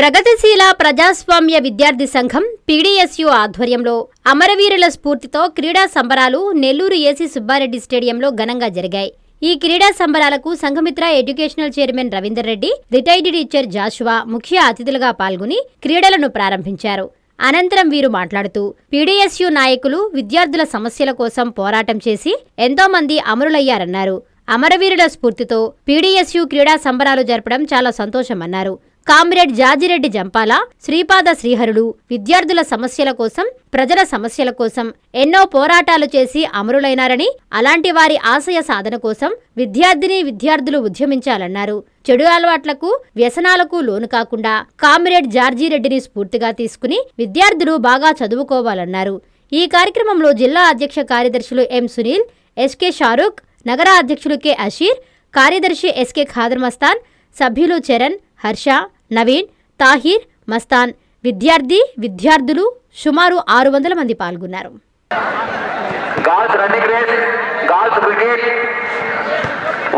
ప్రగతిశీల ప్రజాస్వామ్య విద్యార్థి సంఘం పీడీఎస్యు ఆధ్వర్యంలో అమరవీరుల స్ఫూర్తితో క్రీడా సంబరాలు నెల్లూరు ఏసీ సుబ్బారెడ్డి స్టేడియంలో ఘనంగా జరిగాయి. ఈ క్రీడా సంబరాలకు Sanghamitra educational chairman Ravinder Reddy retired teacher Joshua ముఖ్య అతిథులుగా పాల్గొని క్రీడలను ప్రారంభించారు. అనంతరం వీరు మాట్లాడుతూ పీడీఎస్యు నాయకులు విద్యార్థుల సమస్యల కోసం పోరాటం చేసి ఎంతో మంది అమరులయ్యారన్నారు. అమరవీరుల స్ఫూర్తితో పీడీఎస్యు క్రీడా సంబరాలు జరపడం చాలా సంతోషమన్నారు. కామ్రేడ్ జాజిరెడ్డి జంపాల శ్రీపాద శ్రీహరుడు విద్యార్థుల సమస్యల కోసం ప్రజల సమస్యల కోసం ఎన్నో పోరాటాలు చేసి అమరులైనారని అలాంటి వారి ఆశయ సాధన కోసం విద్యార్థిని విద్యార్థులు ఉద్యమించాలన్నారు. చెడు అలవాట్లకు వ్యసనాలకు లోను కాకుండా కామ్రేడ్ జార్జిరెడ్డిని స్ఫూర్తిగా తీసుకుని విద్యార్థులు బాగా చదువుకోవాలన్నారు. ఈ కార్యక్రమంలో జిల్లా అధ్యక్ష కార్యదర్శులు ఎం సునీల్ ఎస్కే షారూక్ నగర అధ్యక్షులు కె అషీర్ కార్యదర్శి ఎస్కే ఖాదర్ మస్తాన్ సభ్యులు చరణ్ హర్ష నవీన్ తాహిర్ మస్తాన్. విద్యార్థి విద్యార్థులు సుమారు ఆరు వందల మంది పాల్గొన్నారు.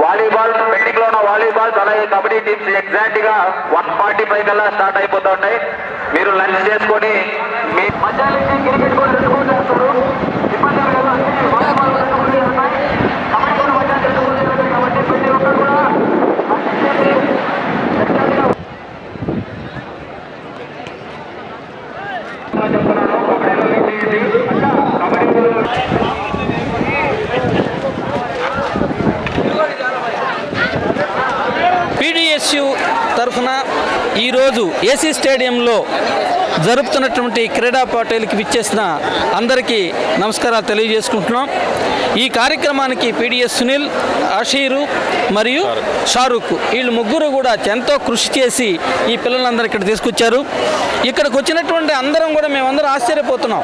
వాలీబాల్ పెండింగ్లో ఉన్న వాలీబాల్స్ అలాగే కబడ్డీ టీమ్స్ ఎగ్జాక్ట్గా వన్ ఫార్టీ ఫైవ్ కల్లా స్టార్ట్ అయిపోతా ఉన్నాయి. మీరు లంచ్ చేసుకొని మీ మధ్యాహ్నం క్రికెట్ కూడా చేస్తారు ఇబ్బంది ఏం లేదు. అన్ని వాలీబాల్ రెండు మూడు ఉన్నాయి. కబడ్డీ కూడా మధ్యాహ్నం రెండు మూడు చేస్తారు కాబట్టి ప్రతి ఒక్కరు కూడా లంచ్ చేసి exact గా చెప్తున్నాను కబడ్డీ కబడ్డీ పీడిఎస్యు తరఫున ఈరోజు ఏసీ స్టేడియంలో జరుపుతున్నటువంటి క్రీడా పోటీలకు విచ్చేసిన అందరికీ నమస్కారాలు తెలియజేసుకుంటున్నాం. ఈ కార్యక్రమానికి పీడిఎస్ సునీల్ ఆషీరు మరియు షారూక్ వీళ్ళు ముగ్గురు కూడా ఎంతో కృషి చేసి ఈ పిల్లలందరూ ఇక్కడ తీసుకొచ్చారు. ఇక్కడికి వచ్చినటువంటి అందరం కూడా మేమందరం ఆశ్చర్యపోతున్నాం.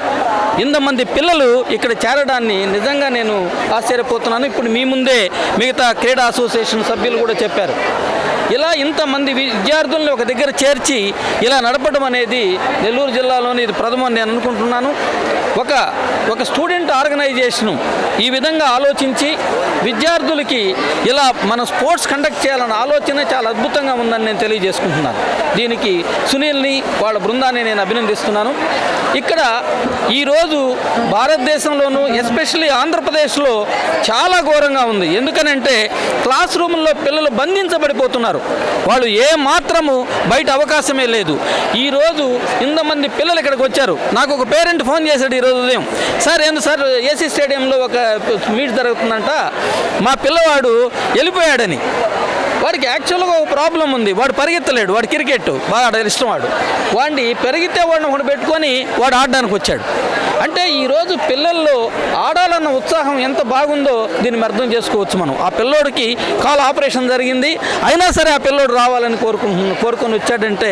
ఇంతమంది పిల్లలు ఇక్కడ చేరడాన్ని నిజంగా నేను ఆశ్చర్యపోతున్నాను. ఇప్పుడు మీ ముందే మిగతా క్రీడా అసోసియేషన్ సభ్యులు కూడా చెప్పారు. ఇలా ఇంతమంది విద్యార్థుల్ని ఒక దగ్గర చేర్చి ఇలా నడపడం అనేది నెల్లూరు జిల్లాలోని ఇది ప్రథమం నేను అనుకుంటున్నాను. ఒక ఒక స్టూడెంట్ ఆర్గనైజేషను ఈ విధంగా ఆలోచించి విద్యార్థులకి ఇలా మన స్పోర్ట్స్ కండక్ట్ చేయాలన్న ఆలోచన చాలా అద్భుతంగా ఉందని నేను తెలియజేసుకుంటున్నాను. దీనికి సునీల్ని వాళ్ళ బృందాన్ని నేను అభినందిస్తున్నాను. ఇక్కడ ఈరోజు భారతదేశంలోనూ ఎస్పెషల్లీ ఆంధ్రప్రదేశ్లో చాలా ఘోరంగా ఉంది. ఎందుకనంటే క్లాస్ రూమ్లో పిల్లలు బంధించబడిపోతున్నారు. వాళ్ళు ఏ మాత్రము బయట అవకాశమే లేదు. ఈరోజు ఇంతమంది పిల్లలు ఇక్కడికి వచ్చారు. నాకు ఒక పేరెంట్ ఫోన్ చేశాడు ఈరోజు ఉదయం. సార్ ఏంది సార్ ఏసీ స్టేడియంలో ఒక మీట్ జరుగుతుందంట. మా పిల్లవాడు వెళ్ళిపోయాడని. వాడికి యాక్చువల్గా ఒక ప్రాబ్లం ఉంది. వాడు పరిగెత్తలేడు. వాడు క్రికెట్ బాగా ఇష్టం వాడు. వాడిని పెరిగితే వాడిని ఒకటి పెట్టుకొని వాడు ఆడడానికి వచ్చాడు. అంటే ఈరోజు పిల్లల్లో ఆడాలన్న ఉత్సాహం ఎంత బాగుందో దీన్ని అర్థం చేసుకోవచ్చు మనం. ఆ పిల్లోడికి కాల్ ఆపరేషన్ జరిగింది. అయినా సరే ఆ పిల్లోడు రావాలని కోరుకుంటున్న కోరుకొని వచ్చాడంటే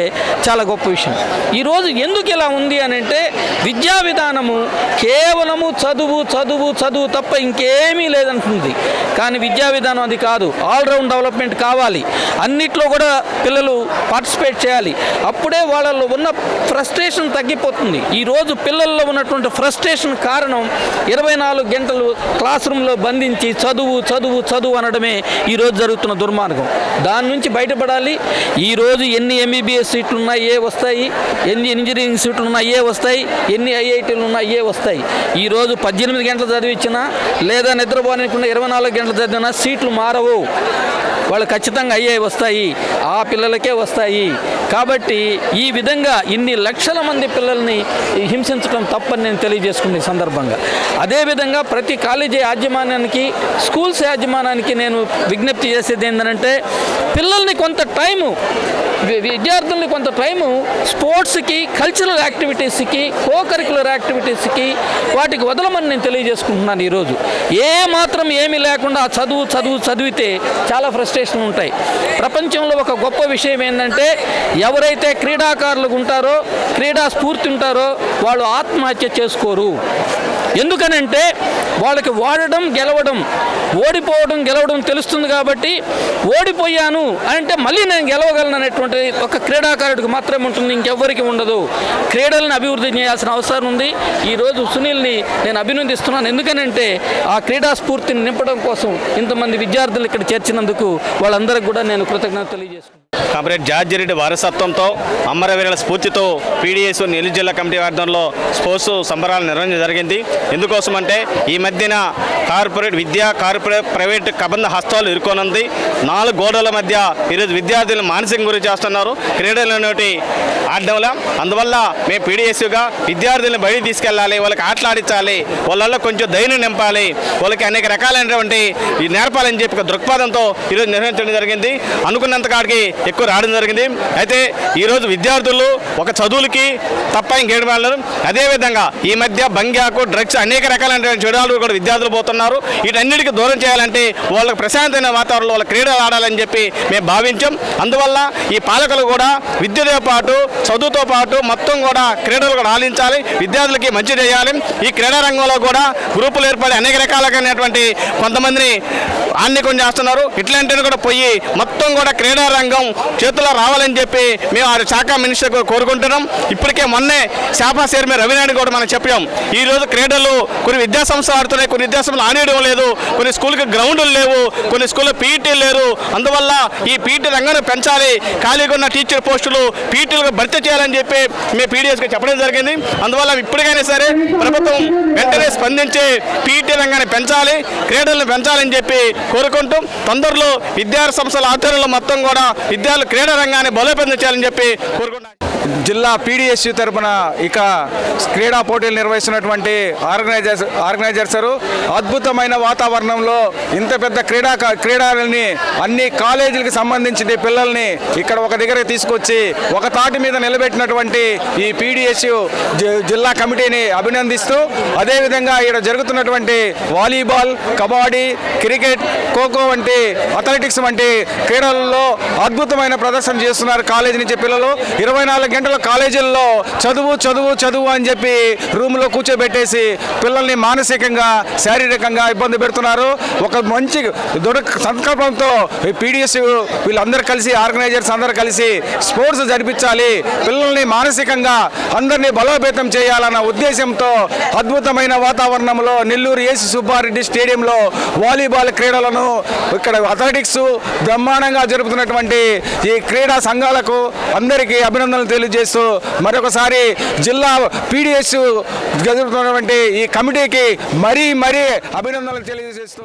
చాలా గొప్ప విషయం. ఈరోజు ఎందుకు ఇలా ఉంది అని అంటే విద్యా విధానము కేవలము చదువు చదువు చదువు తప్ప ఇంకేమీ లేదంటుంది కానీ విద్యా విధానం అది కాదు. ఆల్రౌండ్ డెవలప్మెంట్ కావాలి. అన్నిట్లో కూడా పిల్లలు పార్టిసిపేట్ చేయాలి. అప్పుడే వాళ్ళలో ఉన్న ఫ్రస్ట్రేషన్ తగ్గిపోతుంది. ఈరోజు పిల్లల్లో ఉన్నటువంటి ఫ్రస్ట్రేషన్ కారణం ఇరవై నాలుగు గంటలు క్లాస్ రూమ్లో బంధించి చదువు చదువు చదువు అనడమే ఈరోజు జరుగుతున్న దుర్మార్గం. దాని నుంచి బయటపడాలి. ఈరోజు ఎన్ని ఎంబీబీఎస్ సీట్లు ఉన్నాయి ఏ వస్తాయి ఎన్ని ఇంజనీరింగ్ సీట్లు ఉన్నాయి ఏ వస్తాయి ఎన్ని ఐఐటీలు ఉన్నాయి ఏ వస్తాయి. ఈరోజు పద్దెనిమిది గంటలు చదివించినా లేదా నిద్రపోనికుండా ఇరవై నాలుగు గంటలు చదివినా సీట్లు మారవు. వాళ్ళు ఖచ్చితంగా అయ్యే వస్తాయి. ఆ పిల్లలకే వస్తాయి. కాబట్టి ఈ విధంగా ఇన్ని లక్షల మంది పిల్లల్ని హింసించడం తప్పని నేను తెలియజేసుకునే సందర్భంగా. అదేవిధంగా ప్రతి కాలేజీ యాజమాన్యానికి స్కూల్స్ యాజమాన్యానికి నేను విజ్ఞప్తి చేసేది ఏంటంటే పిల్లల్ని కొంత టైము విద్యార్థుల్ని కొంత టైము స్పోర్ట్స్కి కల్చరల్ యాక్టివిటీస్కి కో కరికులర్ యాక్టివిటీస్కి వాటికి వదలమని నేను తెలియజేసుకుంటున్నాను ఈరోజు. ఏ మాత్రం ఏమీ లేకుండా చదువు చదువు చదివితే చాలా ఫ్రస్ట్రేషన్ ఉంటాయి. ప్రపంచంలో ఒక గొప్ప విషయం ఏంటంటే ఎవరైతే క్రీడాకారులు ఉంటారో క్రీడా స్ఫూర్తి ఉంటారో వాళ్ళు ఆత్మహత్య చేసుకోరు. ఎందుకనంటే వాళ్ళకి వాడడం గెలవడం ఓడిపోవడం గెలవడం తెలుస్తుంది కాబట్టి ఓడిపోయాను అంటే మళ్ళీ నేను గెలవగలను అనేటువంటి ఒక క్రీడాకారుడికి మాత్రమే ఉంటుంది ఇంకెవ్వరికి ఉండదు. క్రీడలను అభివృద్ధి చేయాల్సిన అవసరం ఉంది. ఈరోజు సునీల్ని నేను అభినందిస్తున్నాను. ఎందుకనంటే ఆ క్రీడా స్ఫూర్తిని నింపడం కోసం ఇంతమంది విద్యార్థులు ఇక్కడ చేర్చినందుకు వాళ్ళందరికీ కూడా నేను కృతజ్ఞత తెలియజేసుకుంటాను కామ్రేడ్ జార్జిరెడ్డి వారసత్వంతో అమరవీరుల స్ఫూర్తితో పీడిఎస్ నెల్లూరు జిల్లా కమిటీ ఆధ్వర్యంలో స్పోర్ట్స్ సంబరాలు నిర్వహించడం జరిగింది. ఎందుకోసం అంటే ఈ మధ్యన కార్పొరేట్ విద్య కార్పొరేట్ ప్రైవేట్ కబంధ హస్తాలు ఇరుకోనుంది నాలుగు గోడల మధ్య ఈరోజు విద్యార్థులు మానసిక గురి చేస్తున్నారు. క్రీడలనేటి ఆడడంలో. అందువల్ల మేము పీడిఎస్గా విద్యార్థులను బయట తీసుకెళ్ళాలి వాళ్ళకి ఆటలాడించాలి వాళ్ళల్లో కొంచెం ధైర్యం నింపాలి వాళ్ళకి అనేక రకాలైనటువంటి నేర్పాలని చెప్పి దృక్పథంతో ఈరోజు నిర్వహించడం జరిగింది. అనుకున్నంత కాడికి ఎక్కువ రావడం జరిగింది. అయితే ఈరోజు విద్యార్థులు ఒక చదువులకి తప్ప ఇంకేడు వెళ్ళరు అదేవిధంగా ఈ మధ్య బంగ్యాకు డ్రగ్స్ అనేక రకాలైన చెడులు కూడా విద్యార్థులు పోతున్నారు. వీటన్నిటికీ దూరం చేయాలంటే వాళ్ళకి ప్రశాంతమైన వాతావరణంలో వాళ్ళ క్రీడలు ఆడాలని చెప్పి మేము భావించాం. అందువల్ల ఈ పాలకులు కూడా విద్యతో పాటు చదువుతో పాటు మొత్తం కూడా క్రీడలు కూడా ఆలించాలి విద్యార్థులకి మంచి చేయాలి. ఈ క్రీడా రంగంలో కూడా గ్రూపులు ఏర్పడి అనేక రకాలైనటువంటి కొంతమందిని ఆన్నికం చేస్తున్నారు. ఇట్లాంటివి కూడా పోయి మొత్తం కూడా క్రీడా రంగం చేతిలో రావాలని చెప్పి మేము ఆ శాఖ మినిస్టర్ కోరుకుంటున్నాం. ఇప్పటికే మొన్నే శాఖ చైర్మన్ రవినాయుడు కూడా మనం చెప్పాం. ఈ రోజు క్రీడలు కొన్ని విద్యాసంస్థలు ఆడుతున్నాయి కొన్ని విద్యా సంస్థలు ఆనేయడం లేదు కొన్ని స్కూల్కి గ్రౌండ్లు లేవు కొన్ని స్కూల్లో పీఈటీలు లేరు అందువల్ల ఈ పీఈటీ రంగాన్ని పెంచాలి. ఖాళీగా ఉన్న టీచర్ పోస్టులు పీఈటీలకు భర్తీ చేయాలని చెప్పి మేము పీడిఎస్కి చెప్పడం జరిగింది. అందువల్ల ఇప్పటికైనా సరే ప్రభుత్వం వెంటనే స్పందించి పీఈటీ రంగాన్ని పెంచాలి క్రీడలను పెంచాలని చెప్పి కోరుకుంటూ తొందరలో విద్యా సంస్థల ఆధ్వర్యంలో మొత్తం కూడా విద్యార్థులు క్రీడా రంగాన్ని బలోపేతం చేయాలని చెప్పి కోరుకుంటున్నాను. జిల్లా పీడిఎస్యు తరపున ఇక క్రీడా పోటీలు నిర్వహిస్తున్నటువంటి ఆర్గనైజర్స్ ఆర్గనైజర్స్ అద్భుతమైన వాతావరణంలో ఇంత పెద్ద క్రీడా క్రీడలని అన్ని కాలేజీలకు సంబంధించిన పిల్లల్ని ఇక్కడ ఒక దగ్గర తీసుకొచ్చి ఒక తాటి మీద నిలబెట్టినటువంటి ఈ పీడిఎస్యు జిల్లా కమిటీని అభినందిస్తూ అదేవిధంగా ఇక్కడ జరుగుతున్నటువంటి వాలీబాల్ కబడ్డీ క్రికెట్ ఖోఖో వంటి అథ్లెటిక్స్ వంటి క్రీడలలో అద్భుతమైన ప్రదర్శన చేస్తున్నారు కాలేజీ నుంచి పిల్లలు. ఇరవై నాలుగు గంటల కాలేజీల్లో చదువు చదువు చదువు అని చెప్పి రూమ్లో కూర్చోబెట్టేసి పిల్లల్ని మానసికంగా శారీరకంగా ఇబ్బంది పెడుతున్నారు. ఒక మంచి దృఢ సంకల్పంతో పీడిఎస్ వీళ్ళందరూ కలిసి ఆర్గనైజర్స్ అందరూ కలిసి స్పోర్ట్స్ జరిపించాలి. పిల్లల్ని మానసికంగా అందరినీ బలోపేతం చేయాలన్న ఉద్దేశంతో అద్భుతమైన వాతావరణంలో నెల్లూరు ఏసి సుబ్బారెడ్డి స్టేడియంలో వాలీబాల్ క్రీడలను ఇక్కడ అథ్లెటిక్స్ బ్రహ్మాండంగా జరుపుతున్నటువంటి ఈ క్రీడా సంఘాలకు అందరికీ అభినందనలు తెలియజేస్తూ మరొకసారి జిల్లా పీడిఎస్ జరుగుతున్నటువంటి ఈ కమిటీకి మరీ మరీ అభినందనలు తెలియజేస్తూ